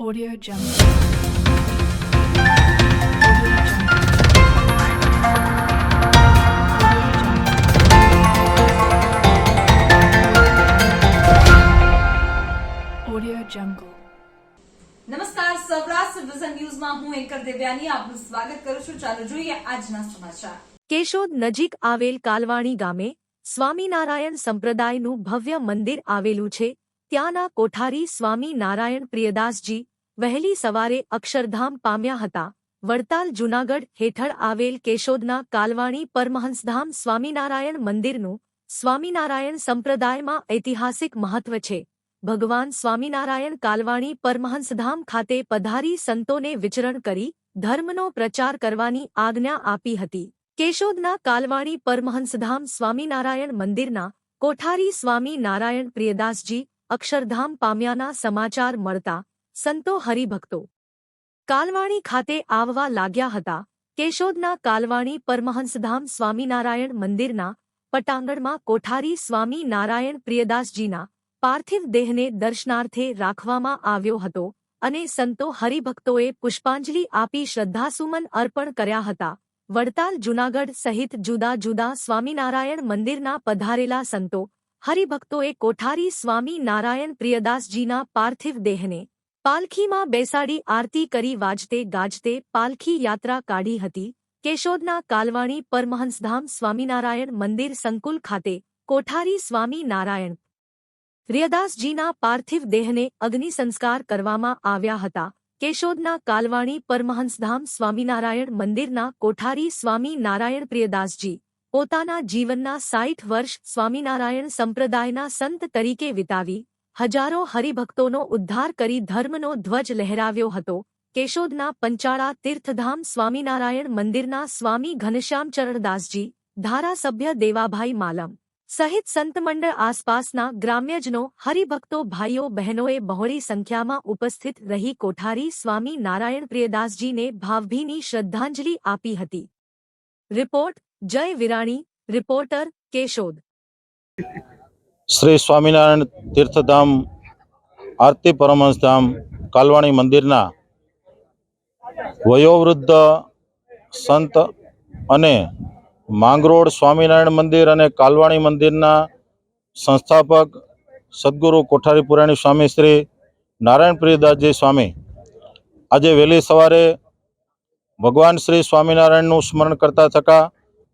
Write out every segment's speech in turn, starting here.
Audio Jungle. Audio Jungle. નમસ્કાર Saurashtra vision ન્યૂઝમાં હું એન્કર દેવ્યાની. આપનું સ્વાગત કરું છું. ચાલો જોઈએ આજના સમાચાર. કેશોદ નજીક આવેલ કાલવાણી ગામે સ્વામિનારાયણ સંપ્રદાયનું ભવ્ય મંદિર આવેલું છે. ત્યાંના કોઠારી સ્વામી નારાયણ પ્રિયદાસજી વહેલી સવારે અક્ષરધામ પામ્યા હતા. વડતાલ જૂનાગઢ હેઠળ આવેલ કેશોદના કાલવાણી પરમહંસધામ સ્વામિનારાયણ મંદિરનું સ્વામિનારાયણ સંપ્રદાયમાં ઐતિહાસિક મહત્વ છે. ભગવાન સ્વામિનારાયણ કાલવાણી પરમહંસધામ ખાતે પધારી સંતોને વિચરણ કરી ધર્મનો પ્રચાર કરવાની આજ્ઞા આપી હતી. કેશોદના કાલવાણી પરમહંસધામ સ્વામિનારાયણ મંદિરના કોઠારી સ્વામી નારાયણ પ્રિયદાસજી અક્ષરધામ પામ્યાના સમાચાર મળતા સંતો હરિભક્તો. કાલવાણી ખાતે આવવા લાગ્યા હતા કેશોદના કાલવાણી પરમહંસધામ સ્વામિનારાયણ મંદિરના પટાંગણમાં કોઠારી સ્વામી નારાયણ પ્રિયદાસજીના પાર્થિવ દેહને દર્શનાર્થે રાખવામાં આવ્યો હતો અને સંતો હરિભક્તોએ પુષ્પાંજલિ આપી શ્રદ્ધાસુમન અર્પણ કર્યા હતા. વડતાલ જૂનાગઢ સહિત જુદા જુદા સ્વામિનારાયણ મંદિરના પધારેલા સંતો હરિભક્તોએ કોઠારી સ્વામી નારાયણ પ્રિયદાસજીના પાર્થિવ દેહને પાલખીમાં બેસાડી આરતી કરી વાજતે ગાજતે પાલખી યાત્રા કાઢી હતી. કેશોદના કાલવાણી પરમહંસધામ સ્વામિનારાયણ મંદિર સંકુલ ખાતે કોઠારી સ્વામી નારાયણ રિયદાસજીના પાર્થિવ દેહને અગ્નિ સંસ્કાર કરવામાં આવ્યા હતા. કેશોદના કાલવાણી પરમહંસધામ સ્વામિનારાયણ મંદિરના કોઠારી સ્વામી નારાયણ પ્રિયદાસજી પોતાના જીવનના સાઠ વર્ષ સ્વામિનારાયણ સંપ્રદાયના સંત તરીકે વિતાવી. હજારો હરિભક્તોનો ઉદ્ધાર કરી ધર્મનો ધ્વજ લહેરાવ્યો હતો. કેશોદના પંચાળા તીર્થધામ સ્વામિનારાયણ મંદિરના સ્વામી ઘનશ્યામચરણદાસજી, ધારાસભ્ય દેવાભાઈ માલમ સહિત સંતમંડળ આસપાસના ગ્રામ્યજનો, હરિભક્તો, ભાઈઓ, બહેનોએ બહોળી સંખ્યામાં ઉપસ્થિત રહી કોઠારી સ્વામી નારાયણ પ્રિયદાસજીને ભાવભીની શ્રદ્ધાંજલિ આપી હતી. Report Jay Virani, reporter Keshod. Shri Swaminarayan તીર્થધામ, આરતી પરમહંસધામ, કાલવાણી મંદિરના વયોવૃદ્ધ સંત અને માંગરોળ સ્વામિનારાયણ મંદિર અને કાલવાણી મંદિરના સંસ્થાપક સદગુરુ કોઠારી પુરાણી સ્વામી શ્રી નારાયણ પ્રિયદાસજી સ્વામી. આજે વહેલી સવારે ભગવાન શ્રી સ્વામિનારાયણનું સ્મરણ કરતા થકા,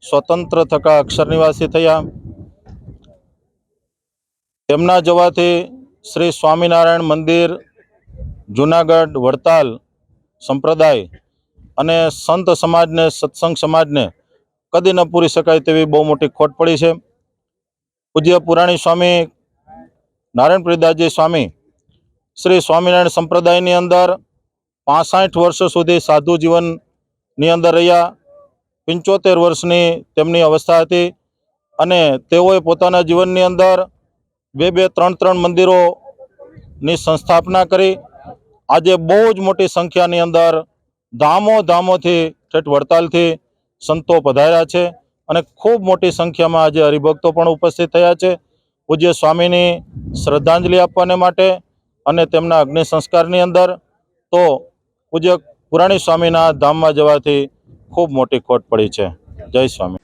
સ્વતંત્ર થકા અક્ષર નિવાસી થયા. તેમના જવાથી શ્રી સ્વામિનારાયણ મંદિર, જુનાગઢ, વડતાલ સંપ્રદાય અને સંત સમાજને, સત્સંગ સમાજને કદી ન પૂરી શકાય તેવી બહુ મોટી ખોટ પડી છે. પૂજ્ય પુરાણી સ્વામી નારાયણ પ્રિદાસજી સ્વામી શ્રી સ્વામિનારાયણ સંપ્રદાયની અંદર પાસઠ વર્ષ સુધી સાધુ જીવનની અંદર રહ્યા. પંચોતેર વર્ષની તેમની અવસ્થા હતી અને તેઓએ પોતાના જીવનની અંદર બે બે ત્રણ ત્રણ મંદિરોની સંસ્થાપના કરી. આજે બહુ જ મોટી સંખ્યાની અંદર ધામો ધામોથી ઠેઠ વડતાલથી સંતો પધાર્યા છે અને ખૂબ મોટી સંખ્યામાં આજે હરિભક્તો પણ ઉપસ્થિત થયા છે. પૂજ્ય સ્વામીની શ્રદ્ધાંજલિ આપવાને માટે અને તેમના અગ્નિ સંસ્કારની અંદર તો પૂજ્ય પુરાણી સ્વામીના ધામમાં જવાથી ખૂબ મોટી ખોટ પડી છે. જય સ્વામી.